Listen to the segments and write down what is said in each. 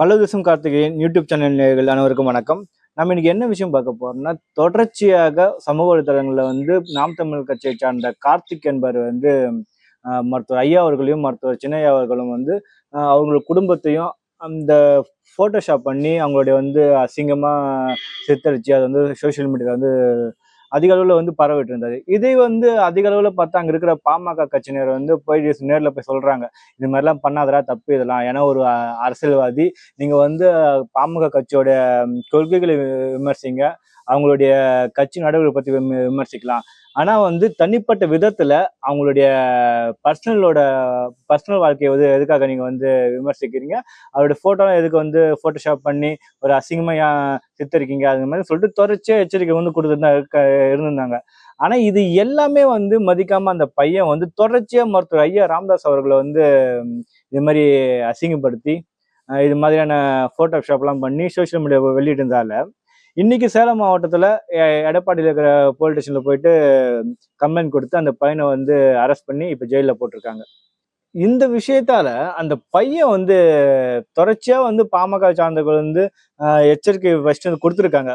பல்லவதேசம் Karthikeyan YouTube channel நேர்கள் அனைவருக்கும் வணக்கம். நம்ம இன்னைக்கு என்ன விஷயம் பார்க்க போறோம்னா தொடர்ச்சியாக சமூக வலைதளங்களில் வந்து நாம் தமிழ் கட்சியை சார்ந்த கார்த்திக் என்பவர் வந்து மருத்துவர் ஐயா அவர்களையும் மருத்துவர் சின்னையா அவர்களும் வந்து அவங்களோட குடும்பத்தையும் அந்த ஃபோட்டோஷாப் பண்ணி அவங்களுடைய வந்து அசிங்கமாக சித்தரித்து அதை வந்து சோஷியல் மீடியாவில் வந்து அதிக அளவில் வந்து பரவிட்டு இருந்தாரு இதை வந்து அதிக அளவில் பார்த்தா அங்கே இருக்கிற பாமக கட்சியினர் வந்து போய் நேரில் போய் சொல்றாங்க. இது மாதிரிலாம் பண்ணாதடா தப்பு இதெல்லாம். ஏன்னா ஒரு அரசியல்வாதி. நீங்க வந்து பாமக கட்சியோட கொள்கைகளை விமர்சிங்க. அவங்களுடைய கட்சி நடவடிக்கை பற்றி விம- விமர்சிக்கலாம். ஆனால் வந்து தனிப்பட்ட விதத்தில் அவங்களுடைய பர்சனலோட பர்சனல் வாழ்க்கையை வந்து எதுக்காக நீங்கள் வந்து விமர்சிக்கிறீங்க? அவருடைய ஃபோட்டோலாம் எதுக்கு வந்து ஃபோட்டோஷாப் பண்ணி ஒரு அசிங்கமையா சித்தரிக்கீங்க? அது மாதிரி சொல்லிட்டு தொடர்ச்சியாக எச்சரிக்கை வந்து கொடுத்துட்டு இருக்க இருந்திருந்தாங்க. ஆனால் இது எல்லாமே வந்து மதிக்காமல் அந்த பையன் வந்து தொடர்ச்சியாக மருத்துவர் ஐயா ராமதாஸ் அவர்களை வந்து இது மாதிரி அசிங்கப்படுத்தி இது மாதிரியான ஃபோட்டோஷாப்லாம் பண்ணி சோஷியல் மீடியா வெளியிட்டிருந்தால இன்னைக்கு சேலம் மாவட்டத்துல எடப்பாடியில் இருக்கிற போலீஸ் ஸ்டேஷன்ல போயிட்டு கம்ப்ளைண்ட் கொடுத்து அந்த பையனை வந்து அரெஸ்ட் பண்ணி இப்போ ஜெயிலில் போட்டிருக்காங்க. இந்த விஷயத்தால அந்த பையன் வந்து தொடர்ச்சியா வந்து பாமக சார்ந்தவர்கள் வந்து எச்சரிக்கை ஃபர்ஸ்ட் வந்து கொடுத்துருக்காங்க.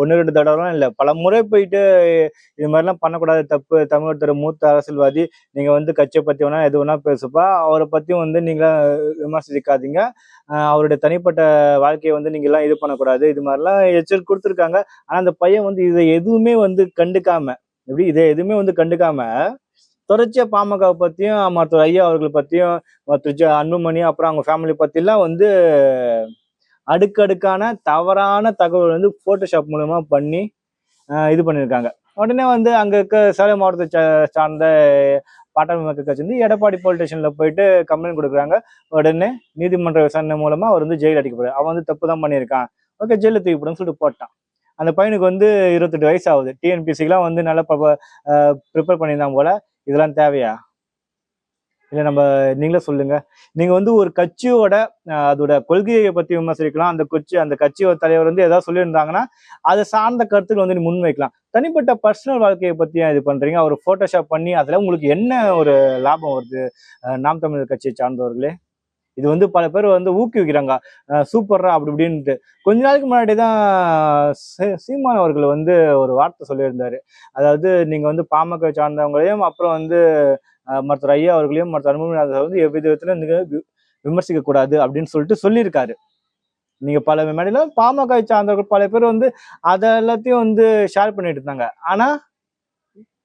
ஒன்று ரெண்டு தடவைலாம் இல்லை. பல முறை போயிட்டு இது மாதிரிலாம் பண்ணக்கூடாது. தப்பு தமிழகத்தோட மூத்த அரசியல்வாதி நீங்கள் வந்து கட்சியை பற்றி வேணா எது வேணா பேசுப்பா. அவரை பற்றியும் வந்து நீங்களாம் விமர்சிக்காதீங்க. அவருடைய தனிப்பட்ட வாழ்க்கையை வந்து நீங்கள்லாம் இது பண்ணக்கூடாது. இது மாதிரிலாம் எச்சரிக்கை கொடுத்துருக்காங்க. ஆனால் அந்த பையன் வந்து இதை எதுவுமே வந்து கண்டுக்காம எப்படி இதை எதுவுமே வந்து கண்டுக்காம தொடர்ச்சியாக பாமகவை பற்றியும் மருத்துவர் ஐயா அவர்கள் பற்றியும் மருத்துவர் அன்புமணி அப்புறம் அவங்க ஃபேமிலி பற்றிலாம் வந்து அடுக்கடுக்கான தவறான தகவல் வந்து ஃபோட்டோஷாப் மூலமா பண்ணி இது பண்ணியிருக்காங்க உடனே வந்து அங்கே இருக்க சேலம் மாவட்டத்தை சா- சார்ந்த பாட்டாளி மக்கள் கட்சி வந்து எடப்பாடி போலீஸ் ஸ்டேஷனில் போயிட்டு கம்ப்ளைண்ட் கொடுக்குறாங்க. உடனே நீதிமன்ற விசாரணை மூலமாக அவர் வந்து ஜெயில் அடிக்கப்படுறாரு அவன் வந்து தப்பு தான் பண்ணியிருக்கான். ஓகே ஜெயிலில் தூக்கி போடுன்னு சொல்லிட்டு போட்டான். அந்த பையனுக்கு வந்து இருபத்தெட்டு வயசு ஆகுது. டிஎன்பிசிக்கெலாம் வந்து நல்லா ப்ரிப்பேர் பண்ணியிருந்தான் போல. இதெல்லாம் தேவையா? இல்லை நம்ம நீங்களே சொல்லுங்க. நீங்க வந்து ஒரு கட்சியோட அதோட கொள்கையை பத்தி விமர்சிக்கலாம். அந்த கட்சி அந்த கட்சியோட தலைவர் வந்து ஏதாவது சொல்லியிருந்தாங்கன்னா அதை சார்ந்த கருத்துக்கள் வந்து நீ முன்வைக்கலாம். தனிப்பட்ட பர்சனல் வாழ்க்கையை பத்தி இது பண்றீங்க? அவர் போட்டோஷாப் பண்ணி அதுல உங்களுக்கு என்ன ஒரு லாபம் வருது? நாம் தமிழர் கட்சியை சார்ந்தவர்களே. இது வந்து பல பேர் வந்து ஊக்குவிக்கிறாங்க. சூப்பர்ரா அப்படி இப்படின்ட்டு கொஞ்ச நாளைக்கு முன்னாடி தான் சீ- சீமான் அவர்கள் வந்து ஒரு வார்த்தை சொல்லியிருந்தாரு. அதாவது நீங்கள் வந்து பாமக சார்ந்தவங்களையும் அப்புறம் வந்து மற்ற மருத்துவர் ஐயா அவர்களையும் மருத்துவர் அன்புமணி வந்து எவ்வித விதத்துல நீங்கள் விமர்சிக்க கூடாது அப்படின்னு சொல்லிட்டு சொல்லியிருக்காரு. நீங்க பல மேடையில பாமக சார்ந்தவர்கள் பல பேர் வந்து அதை எல்லாத்தையும் வந்து ஷேர் பண்ணிட்டு இருந்தாங்க. ஆனா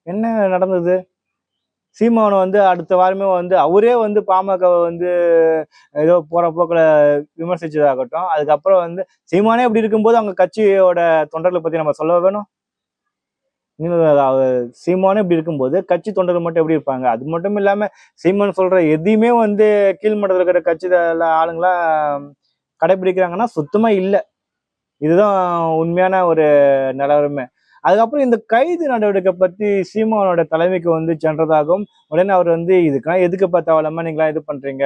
என்ன நடந்தது? சீமானை வந்து அடுத்த வாரமே வந்து அவரே வந்து பாமக வந்து ஏதோ போற போக்கில் விமர்சிச்சதாகட்டும். அதுக்கப்புறம் வந்து சீமானே அப்படி இருக்கும்போது அவங்க கட்சியோட தொண்டர்களை பத்தி நம்ம சொல்ல வேணும்? இன்னும் சீமானே இப்படி இருக்கும்போது கட்சி தொண்டர்கள் மட்டும் எப்படி இருப்பாங்க? அது மட்டும் இல்லாம சீமான் சொல்ற எதையுமே வந்து கீழ்மட்டத்தில் இருக்கிற கட்சி ஆளுங்களாம் கடைபிடிக்கிறாங்கன்னா சுத்தமா இல்லை. இதுதான் உண்மையான ஒரு நிலவரமே. அதுக்கப்புறம் இந்த கைது நடவடிக்கை பத்தி சீமானோட தலைமைக்கு வந்து சென்றதாகவும் உடனே அவர் வந்து இதுக்கெல்லாம் எதுக்கு தேவையில்லாம நீங்களாம் இது பண்றீங்க?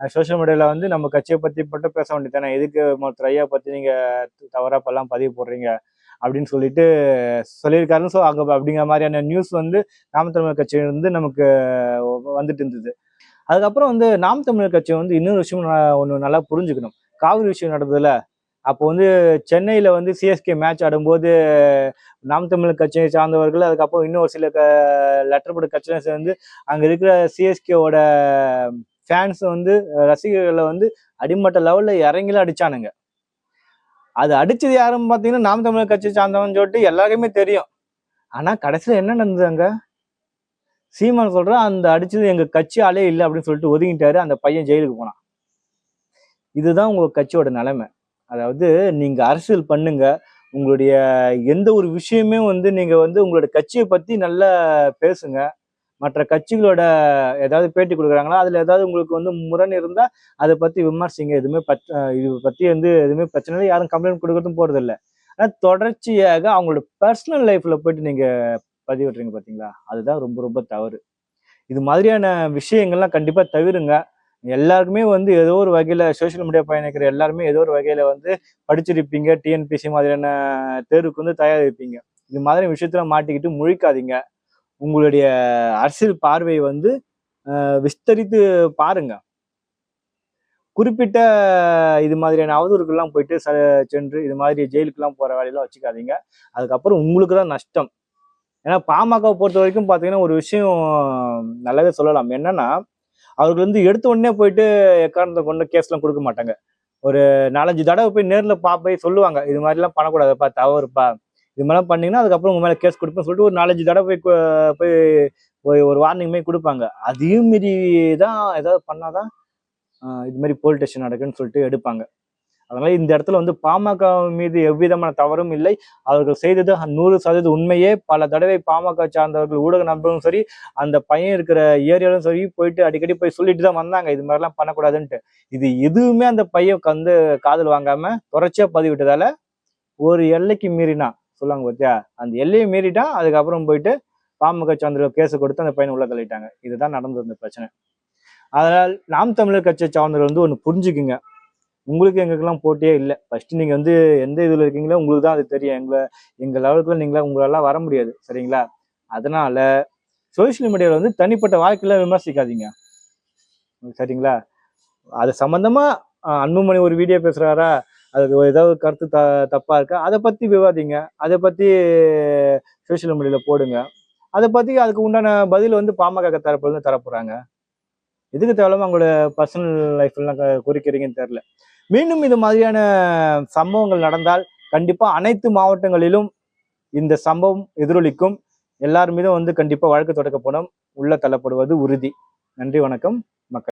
சோஷியல் மீடியால வந்து நம்ம கட்சியை பத்தி மட்டும் பேச வேண்டியதானே எதுக்கு மற்ற ஐயா பத்தி நீங்க தவறா பதிவு போடுறீங்க? அப்படின்னு சொல்லிட்டு சொல்லியிருக்காருன்னு ஸோ அங்க அப்படிங்கிற மாதிரியான நியூஸ் வந்து நாம் தமிழர் கட்சியிலிருந்து நமக்கு வந்துட்டு இருந்தது. அதுக்கப்புறம் வந்து நாம் தமிழர் கட்சி வந்து இன்னொரு விஷயம் ஒன்று நல்லா புரிஞ்சுக்கணும். காவிரி விஷயம் நடந்ததுல அப்போ வந்து சென்னையில் வந்து சிஎஸ்கே மேட்ச் ஆடும்போது நாம் தமிழர் கட்சியை சார்ந்தவர்கள் அதுக்கப்புறம் இன்னொரு சில க லெட்டர் போட்ட கட்சியில சேர்ந்து அங்கே இருக்கிற சிஎஸ்கேவோட ஃபேன்ஸ் வந்து ரசிகர்களை வந்து அடிமட்ட லெவலில் இறங்கில அடித்தானுங்க அது அடித்தது யாருன்னு பார்த்தீங்கன்னா நாம் தமிழர் கட்சி சார்ந்தவன் சொல்லிட்டு எல்லாருக்குமே தெரியும். ஆனால் கடைசியில் என்ன நடந்தது அங்கே? சீமான் சொல்ற அந்த அடித்தது எங்கள் கட்சி ஆளே இல்லை அப்படின்னு சொல்லிட்டு ஒதுங்கிட்டாரு அந்த பையன் ஜெயிலுக்கு போனான். இதுதான் உங்கள் கட்சியோட நிலைமை. அதாவது நீங்க அரசியல் பண்ணுங்க. உங்களுடைய எந்த ஒரு விஷயமே வந்து நீங்க வந்து உங்களோட கட்சியை பத்தி நல்லா பேசுங்க. மற்ற கட்சிகளோட ஏதாவது பேட்டி கொடுக்குறாங்களா? அதுல ஏதாவது உங்களுக்கு வந்து முரண் இருந்தா அதை பத்தி விமர்சிங்க. எதுவுமே பத் இது பத்தி வந்து எதுவுமே பிரச்சனை இல்லை. யாரும் கம்ப்ளைண்ட் கொடுக்கறதும் போறது இல்லை. ஆனா தொடர்ச்சியாக அவங்களோட பர்சனல் லைஃப்ல போயிட்டு நீங்க பதிவிடுறீங்க பாத்தீங்களா? அதுதான் ரொம்ப ரொம்ப தவறு. இது மாதிரியான விஷயங்கள்லாம் கண்டிப்பா தவிருங்க. எல்லாருக்குமே வந்து ஏதோ ஒரு வகையில் சோஷியல் மீடியா பயணிக்கிற எல்லாருமே ஏதோ ஒரு வகையில் வந்து படிச்சிருப்பீங்க டிஎன்பிசி மாதிரியான தேர்வுக்கு வந்து தயாரிப்பீங்க. இது மாதிரி விஷயத்துல மாட்டிக்கிட்டு முழிக்காதீங்க. உங்களுடைய அரசியல் பார்வையை வந்து விஸ்தரித்து பாருங்க. குறிப்பிட்ட இது மாதிரியான அவதூறுக்கெல்லாம் போயிட்டு ச சென்று இது மாதிரி ஜெயிலுக்கெல்லாம் போகிற வேலையெல்லாம் வச்சுக்காதீங்க. அதுக்கப்புறம் உங்களுக்கு தான் நஷ்டம். ஏன்னா பாமகவை பொறுத்த வரைக்கும் பார்த்தீங்கன்னா ஒரு விஷயம் நல்லாவே சொல்லலாம். என்னன்னா அவர்கள் வந்து எடுத்த உடனே போயிட்டு எக்காரணத்தை கொண்டு கேஸ்லாம் கொடுக்க மாட்டாங்க. ஒரு நாலஞ்சு தடவை போய் நேரில் பா போய் சொல்லுவாங்க இது மாதிரிலாம் பண்ணக்கூடாதுப்பா தவறுப்பா. இது மாதிரிலாம் பண்ணீங்கன்னா அதுக்கப்புறம் உங்க மேலே கேஸ் கொடுப்பேன்னு சொல்லிட்டு ஒரு நாலஞ்சு தடவை போய் போய் போய் ஒரு வார்னிங் மாதிரி கொடுப்பாங்க. அதையும் மீறி தான் ஏதாவது பண்ணாதான் இது மாதிரி போலீஸ் ஸ்டேஷன் நடக்குன்னு சொல்லிட்டு எடுப்பாங்க. அதனால இந்த இடத்துல வந்து பாமக மீது எவ்விதமான தவறும் இல்லை. அவர்கள் செய்தது நூறு சதவீத உண்மையே. பல தடவை பாமக சார்ந்தவர்கள் ஊடக நண்பர்களும் சரி அந்த பையன் இருக்கிற ஏரியாலும் சரி போயிட்டு அடிக்கடி போய் சொல்லிட்டு தான் வந்தாங்க. இது மாதிரிலாம் பண்ணக்கூடாதுன்ட்டு. இது எதுவுமே அந்த பையன் வந்து காதல் வாங்காம தொடர்ச்சியா பதிவிட்டதால ஒரு எல்லைக்கு மீறினா சொல்லுவாங்க பார்த்தியா அந்த எல்லையை மீறிட்டான் அதுக்கப்புறம் போயிட்டு பாமக சார்ந்தவர்கள் கேஸ் கொடுத்து அந்த பையனை உள்ள தள்ளிட்டாங்க. இதுதான் நடந்திருந்த பிரச்சனை. அதனால் நாம் தமிழர் கட்சியை சார்ந்தவர்கள் வந்து ஒன்று புரிஞ்சுக்குங்க. உங்களுக்கு எங்களுக்கெல்லாம் போட்டியே இல்லை. ஃபர்ஸ்ட் நீங்கள் வந்து எந்த இதில் இருக்கீங்களோ உங்களுக்கு தான் அது தெரியும். எங்களை எங்கள் லெவலுக்குள்ள நீங்களா உங்களால் வர முடியாது. சரிங்களா? அதனால சோஷியல் மீடியாவில் வந்து தனிப்பட்ட வாழ்க்கையில விமர்சிக்காதீங்க. சரிங்களா? அது சம்மந்தமாக அன்புமணி ஒரு வீடியோ பேசுகிறாரா அதுக்கு ஏதாவது கருத்து த தப்பாக இருக்கா? அதை பற்றி விவாதிங்க. அதை பற்றி சோஷியல் மீடியாவில் போடுங்க. அதை பற்றி அதுக்கு உண்டான பதில் வந்து பாமக தரப்புலேருந்து தரப்போகிறாங்க எதுக்கு தேவையில்லாமல் அவங்களோட பர்சனல் லைஃப்லாம் குறிக்கிறீங்கன்னு தெரில மீண்டும் இது மாதிரியான சம்பவங்கள் நடந்தால் கண்டிப்பா அனைத்து மாவட்டங்களிலும் இந்த சம்பவம் எதிரொலிக்கும். எல்லார் மீதும் வந்து கண்டிப்பா வழக்கு தொடக்கப்படும். உள்ள தள்ளப்படுவது உறுதி. நன்றி வணக்கம்.